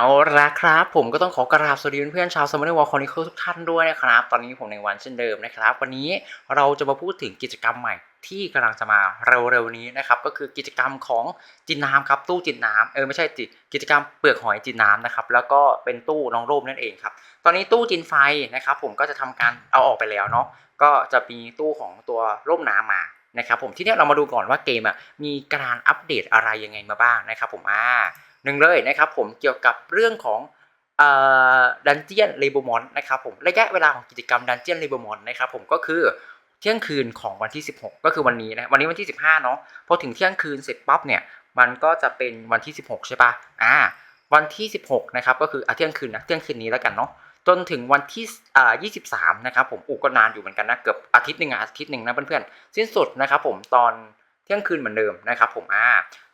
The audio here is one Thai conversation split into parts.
เอาละครับ ผมก็ต้องขอกราบสวัสดีเพื่อนๆชาวสม m น r วอลคอนิเคิลทุกท่านด้วยนะครับ ตอนนี้ผมในวันเช่นเดิมนะครับ วันนี้เราจะมาพูดถึงกิจกรรมใหม่ที่กำลังจะมาเร็วๆนี้นะครับ ก็คือกิจกรรมของจินน้ำครับตู้จินน้ำเออไม่ใช่จิกิจกรรมเปลือกหอยจินน้ำนะครับแล้วก็เป็นตู้น้องร่มนั่นเองครับ ตอนนี้ตู้จินไฟนะครับ ผมก็จะทำการเอาออกไปแล้วเนาะก็จะมีตู้ของตัวร่มน้ำมานะครับผมที่นี้เรามาดูก่อนว่าเกมอะมีการอัปเดตอะไรยังไงมาบ้างนะครับ ผมอ่า หนึ่งเลยนะครับผมเกี่ยวกับเรื่องของดันเจียนเลเบมอนนะครับผมระยะเวลาของกิจกรรมดันเจียนเลเบมอนนะครับผมก็คือเที่ยงคืนของวันที่ 16 ก็คือวันนี้นะวันนี้วันที่ 15เนาะพอถึงเที่ยงคืนเสร็จปั๊บเนี่ยมันก็จะเป็นวันที่ 16 ใช่ปะอ่าวันที่ 16นะครับก็คืออะเที่ยงคืนนะเที่ยงคืนนี้แล้วกันเนาะจนถึงวันที่อ่า23นะครับผมอุก็นานอยู่เหมือนกันนะเกือบอาทิตย์หนึ่งอะอาทิตย์หนึ่งนะเพื่อนๆสิ้นสุดนะครับผมตอนเที่ยงคืนเหมือนเดิมนะครับผมอ่า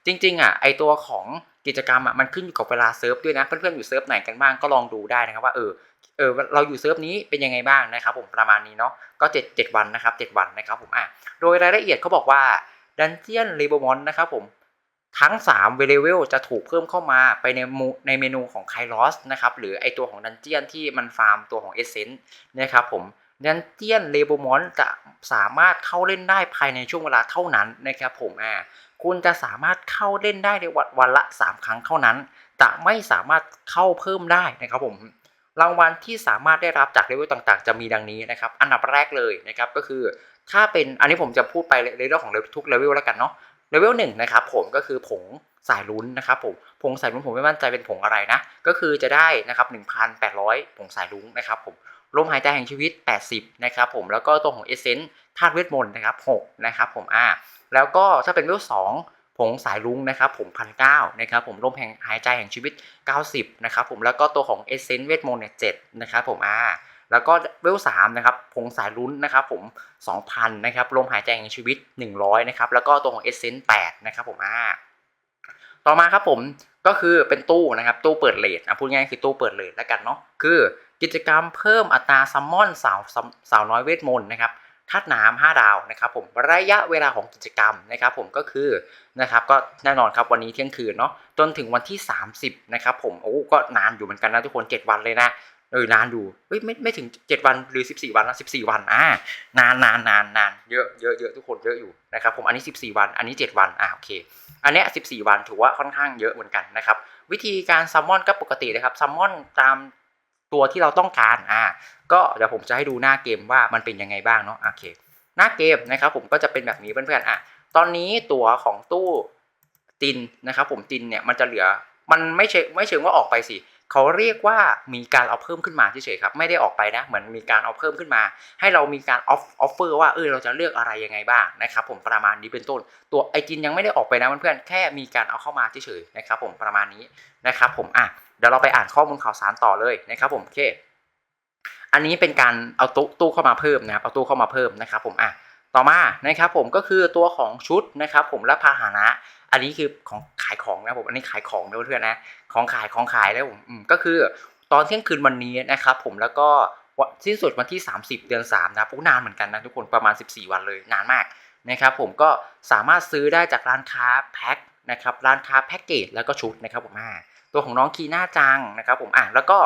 จริงๆอะไอตัวของ กิจกรรมอะมันขึ้นอยู่กับเวลาเซิร์ฟด้วยนะ เพื่อนๆอยู่เซิร์ฟไหนกันบ้างก็ลองดูได้นะครับว่าเออเออเราอยู่เซิร์ฟนี้เป็นยังไงบ้างนะครับ ผมประมาณนี้เนาะก็7 7วันนะครับ7วันนะครับผมอะโดยรายละเอียดเขาบอกว่าดันเจียนรีโบมอนนะครับผมทั้ง3เวเลเวลจะถูกเพิ่มเข้ามาไปในมูในเมนูของไคลอสนะครับหรือไอตัวของดันเจียนที่มันฟาร์มตัวของเอเซนต์นะครับผมดันเจียนเลโบอมอนจะสามารถเข้าเล่นได้ภายในช่วงเวลาเท่านั้นนะครับผมอ่า คุณจะสามารถเข้าเล่นได้ในวันวันละ 3 ครั้งเท่านั้นแต่ไม่สามารถเข้าเพิ่มได้นะครับผมรางวัลที่สามารถได้รับจากเลเวลต่างๆ จะมีดังนี้นะครับ อันดับแรกเลยนะครับก็คือถ้าเป็นอันนี้ผมจะพูดไปในเรื่องของทุกเลเวลแล้วกันเนาะเลเวลหนึ่งนะครับผมก็คือผงสายลุ้นนะครับผมผงสายลุ้นผมไม่มั่นใจเป็นผงอะไรนะ ก็คือจะได้นะครับ1,800 ผงสายลุ้งนะครับผมลมหายใจแห่งชีวิต 80 นะครับผมแล้วก็ตัวของเอเซนต์ ธาตุเวทมนต์นะครับ6นะครับผมอ่าแล้วก็ถ้าเป็นเลเวล2ผงสายลุ้งนะครับผมพันเนะครับผมลมแห่งหายใจแห่งชีวิต 90นะครับผมแล้วก็ตัวของเอเซนต์เวทมนต์เนี่ย7นะครับผมอ่าแล้วก็เวลสามนะครับผงสายลุ้นนะครับผม 2,000นะครับลมหายใจแห่งชีวิต 100นะครับแล้วก็ตัวของเอเซนต์8นะครับผมอ่าต่อมาครับผมก็คือเป็นตู้นะครับตู้เปิดเลทอะพูดง่ายคือตู้เปิดเลทแล้วกันเนาะคือกิจกรรมเพิ่มอัตราซัมมอนสาวสาวน้อยเวทมนต์นะครับ ธาตุน้ำ5ดาวนะครับผมระยะเวลาของกิจกรรมนะครับผมก็คือนะครับก็แน่นอนครับวันนี้เที่ยงคืนเนาะจนถึงวันที่ 30นะครับผมโอ้ก็นานอยู่เหมือนกันนะทุกคน 7 วันเลยนะเออนานดูเฮ้ยไม่ไม่ถึง 7 วันหรือ 14 วันนะ14 วันอ่านานนานนานนานเยอะเยอะเยอะทุกคนเยอะอยู่นะครับผมอันนี้ 14 วันอันนี้ 7 วันอ่าโอเค อันนี้14 วันถือว่าค่อนข้างเยอะเหมือนกันนะครับวิธีการซัมมอนก็ปกติเลยครับซัมมอนตาม ตัวที่เราต้องการอ่าก็เดี๋ยวผมจะให้ดูหน้าเกมว่ามันเป็นยังไงบ้างเนาะโอเค หน้าเกมนะครับผมก็จะเป็นแบบนี้เพื่อนๆอะตอนนี้ตัวของตู้ตินนะครับผมตินเนี่ยมันจะเหลือมันไม่เชิงไม่เชิงว่าออกไปสิเขาเรียกว่ามีการเอาเพิ่มขึ้นมาเฉยๆครับไม่ได้ออกไปนะเหมือนมีการเอาเพิ่มขึ้นมา ให้เรามีการออฟออฟเฟอร์ว่าเออเราจะเลือกอะไรยังไงบ้างนะครับผมประมาณนี้เป็นต้น ตัวไอจินยังไม่ได้ออกไปนะเพื่อนๆแค่มีการเอาเข้ามาเฉยๆนะครับผมประมาณนี้นะครับผมอะ เดี๋ยวเราไปอ่านข้อมูลข่าวสารต่อเลยนะครับผมโอเค อันนี้เป็นการเอาตู้ตู้เข้ามาเพิ่มนะครับเอาตู้เข้ามาเพิ่มนะครับผมอะต่อมานะครับผมก็คือตัวของชุดนะครับผมและพาหนะ อันนี้คือของขายของนะผมอันนี้ขายของนะเพื่อนๆนะของขายของขายแล้วผมก็คือตอนเที่ยงคืนวันนี้นะครับผมแล้วก็สิ้นสุดวันที่ 30 เดือน3นะปุ๊นานเหมือนกันนะทุกคนประมาณ 14 วันเลยนานมากนะครับผมก็สามารถซื้อได้จากร้านค้าแพ็คนะครับร้านค้าแพ็กเกจแล้วก็ชุดนะครับผมอ่า ตัวของน้องคีน่าจังนะครับผมอ่าแล้วก็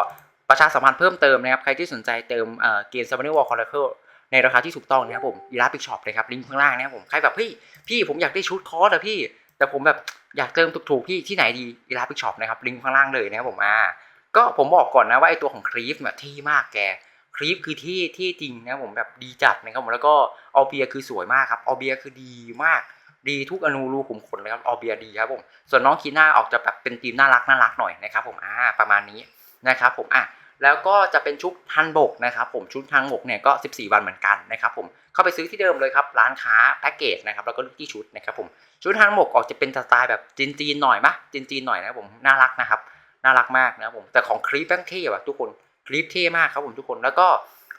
ประชาสัมพันธ์เพิ่มเติมนะครับใครที่สนใจเติมเกมซัมเมอร์วอลคอร์เคิลในราคาที่ถูกต้องนะครับผมอีลาปิกช็อปเลยครับลิงก์ข้างล่างนะครับผมใครแบบพี่พี่ผมอยากได้ชุดคอร์สอะพี่ แต่ผมแบบอยากเติมถูกๆที่ที่ไหนดีอีลาปิกช็อปนะครับลิงก์ข้างล่างเลยนะครับผมอ่าก็ผมบอกก่อนนะว่าไอตัวของครีฟแบบที่มากแกครีฟคือที่ที่จริงนะผมแบบดีจัดนะครับผมแล้วก็ออเบียคือสวยมากครับออเบียคือดีมาก ดีทุกอนูรูขุมขนเลยครับออเบียดีครับผมส่วนน้องคีน่าออกจะแบบเป็นทีมน่ารักน่ารักหน่อยนะครับผมอ่าประมาณนี้นะครับผมอะแล้วก็จะเป็นชุดทันบกนะครับผมชุดทันบกเนี่ยก็ 14 วันเหมือนกันนะครับผมเข้าไปซื้อที่เดิมเลยครับร้านค้าแพ็กเกจนะครับแล้วก็ลูกที่ชุดนะครับผมชุดทันบกออกจะเป็นสไตล์แบบจีนๆหน่อยมะจีนๆหน่อยนะครับผมน่ารักนะครับน่ารักมากนะครับผมแต่ของคลิปแป้งเท่ว่ะทุกคนคลิปเท่มากครับผมทุกคนแล้วก็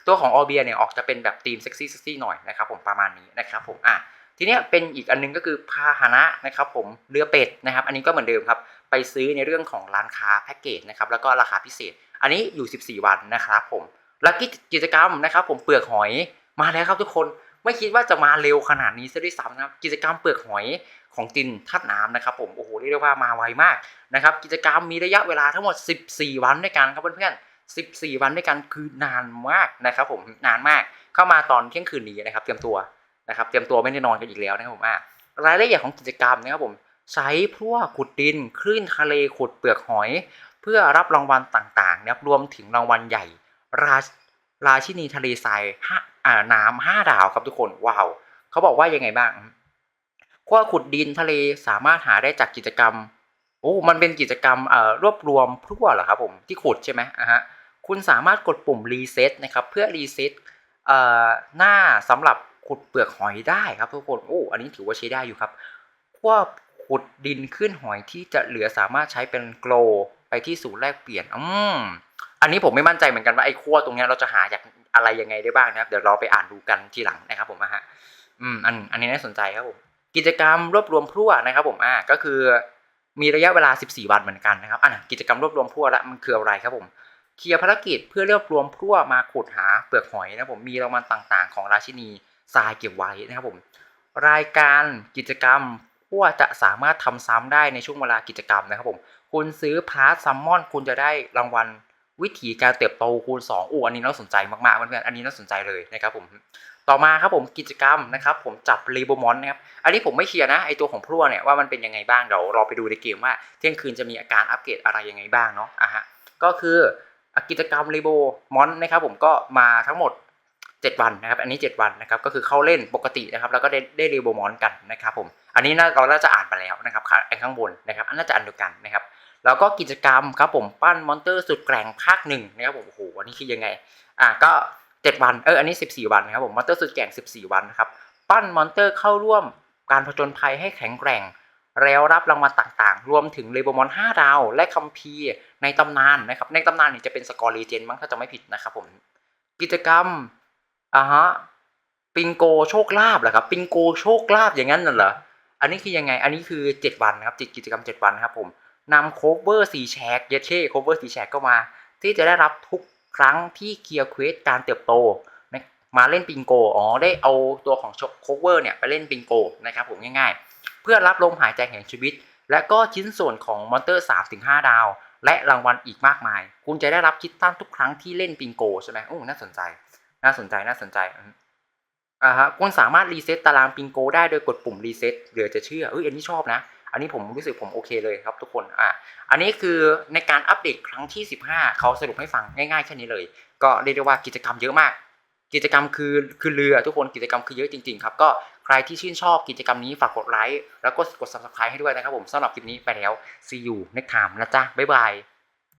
ตัวของออเบียเนี่ยออกจะเป็นแบบธีมเซ็กซี่เซ็กซี่หน่อยนะครับผมประมาณนี้นะครับผมอะ ทีเนี้ยเป็นอีกอันนึงก็คือพาหนะนะครับผมเรือเป็ดนะครับ อันนี้ก็เหมือนเดิมครับ ไปซื้อในเรื่องของร้านค้าแพ็กเกจนะครับแล้วก็ราคาพิเศษ อันนี้อยู่ 14 วันนะครับผมแล้วกิจกรรมนะครับผมเปลือกหอยมาแล้วครับทุกคนไม่คิดว่าจะมาเร็วขนาดนี้ซะด้วยซ้ำนะครับกิจกรรมเปลือกหอยของตินทัดน้ำนะครับผมโอ้โหเรียกได้ว่ามาไวมากนะครับกิจกรรมมีระยะเวลาทั้งหมด 14 วันด้วยกันครับเพื่อนๆ14 วันด้วยกันคือนานมากนะครับผมนานมากเข้ามาตอนเที่ยงคืนนี้นะครับ เตรียมตัว นะครับเตรียมตัวไม่ได้นอนกันอีกแล้วนะครับผมอะรายละเอียดของกิจกรรมนะครับผมใช้พวกขุดดินคลื่นทะเลขุดเปลือกหอย เพื่อรับรางวัลต่างๆนะครับรวมถึงรางวัลใหญ่ ราราชินีทะเลทรายห้าอ่าน้ำห้าดาวครับทุกคนว้าวเขาบอกว่ายังไงบ้างขั้วขุดดินทะเลสามารถหาได้จากกิจกรรมโอ้มันเป็นกิจกรรมเอ่อรวบรวมพรั่วเหรอครับผมที่ขุดใช่ไหมอะฮะคุณสามารถกดปุ่มรีเซ็ตนะครับเพื่อรีเซ็ตเอ่อหน้าสำหรับ ขุดเปลือกหอยได้ครับทุกคนโอ้อันนี้ถือว่าใช้ได้อยู่ครับขั้วขุดดินขึ้นหอยที่จะเหลือสามารถใช้เป็นโกลไปที่ศูนย์แลกเปลี่ยนอืมอันนี้ผมไม่มั่นใจเหมือนกันว่าไอ้ขั้วตรงเนี้ยเราจะหาจากอะไรยังไงได้บ้างนะครับ เดี๋ยวเราไปอ่านดูกันทีหลังนะครับผมนะฮะอืมอันอันนี้น่าสนใจครับผมกิจกรรมรวบรวมพรั่วนะครับ ผมอ่าก็คือ มีระยะเวลา 14 วันเหมือนกันนะครับอะกิจกรรมรวบรวมพรั่วละมันคืออะไรครับผมเคลียร์ภารกิจเพื่อรวบรวมพรั่วมาขุดหาเปลือกหอยนะครับผมมีรางวัลต่างๆ ของราชินี ทรายเก็บไว้นะครับผมรายการกิจกรรมพรั่วจะสามารถทำซ้ำได้ในช่วงเวลากิจกรรมนะครับผมคุณซื้อพาร์ทซัมมอนคุณจะได้รางวัลวิธีการเติบโตคูณ2อู้อันนี้น่าสนใจมากๆเพื่อนๆอันนี้น่าสนใจเลยนะครับผมต่อมาครับผมกิจกรรมนะครับ ผมจับรีโบมอนนะครับอันนี้ผมไม่เคลียร์นะไอตัวของพรั่วเนี่ยว่ามันเป็นยังไงบ้างเดี๋ยวเราไปดูในเกมว่าเที่ยงคืนจะมีอาการอัปเกรดอะไรยังไงบ้างเนาะอะฮะก็คือกิจกรรมรีโบมอนนะครับผมก็มาทั้งหมด 7 วันนะครับ อันนี้ 7 วันนะครับ ก็คือเข้าเล่นปกตินะครับ แล้วก็ได้ได้รีโบมอนกันนะครับผม อันนี้น่าเราน่าจะอ่านไปแล้วนะครับไอ้ข้างบนนะครับ อันน่าจะอันเดียวกันนะครับ แล้วก็กิจกรรมครับผมปั้นมอนเตอร์สุดแกร่งภาคหนึ่งนะครับผมโอ้โหอันนี้คือยังไง อะก็ 7 วัน เออ อันนี้ 14 วันนะครับผม มอนเตอร์สุดแกร่ง 14 วันนะครับ ปั้นมอนเตอร์เข้าร่วมการผจญภัยให้แข็งแกร่งแล้วรับรางวัลต่างๆ รวมถึงเลเบมอน 5 ดาว และคัมภีร์ในตำนานนะครับ ในตำนานนี่จะเป็นสกอร์เลเจนด์มั้งถ้าจะไม่ผิดนะครับผม กิจกรรม อ่าฮะปิงโกโชคลาภเหรอครับ ปิงโกโชคลาภอย่างนั้นน่ะเหรออันนี้คือยังไง อันนี้คือ 7 วันนะครับกิจกรรม 7 วันครับผมนำโคเวอร์สีแชกเยเช่โคเวอร์สีแชกก็มา ที่จะได้รับทุกครั้งที่เคลียร์เควสการเติบโตนะมาเล่นปิงโก อ๋อ ได้เอาตัวของโคเวอร์เนี่ยไปเล่นปิงโกนะครับผมง่ายๆ เพื่อรับลมหายใจแห่งชีวิต และก็ชิ้นส่วนของมอนเตอร์3-5ดาว และรางวัลอีกมากมาย คุณจะได้รับคิดตั้นทุกครั้งที่เล่นปิงโกใช่ไหมโอ้น่าสนใจ น่าสนใจน่าสนใจอ่าฮะคุณสามารถรีเซ็ตตารางปิงโกได้โดยกดปุ่มรีเซ็ตเหลือจะเชื่อเอ้ยอันนี้ชอบนะ อันนี้ผมรู้สึกผมโอเคเลยครับทุกคนอ่าอันนี้คือในการอัปเดตครั้งที่ 15 เขาสรุปให้ฟังง่ายๆแค่นี้เลย ก็เรียกได้ว่ากิจกรรมเยอะมาก กิจกรรมคือคือเรือทุกคนกิจกรรมคือเยอะจริงๆครับก็ใครที่ชื่นชอบกิจกรรมนี้ฝากกดไลค์แล้วก็กด subscribe ให้ด้วยนะครับผมสำหรับคลิปนี้ไปแล้ว see you next time นะจ๊ะบ๊ายบาย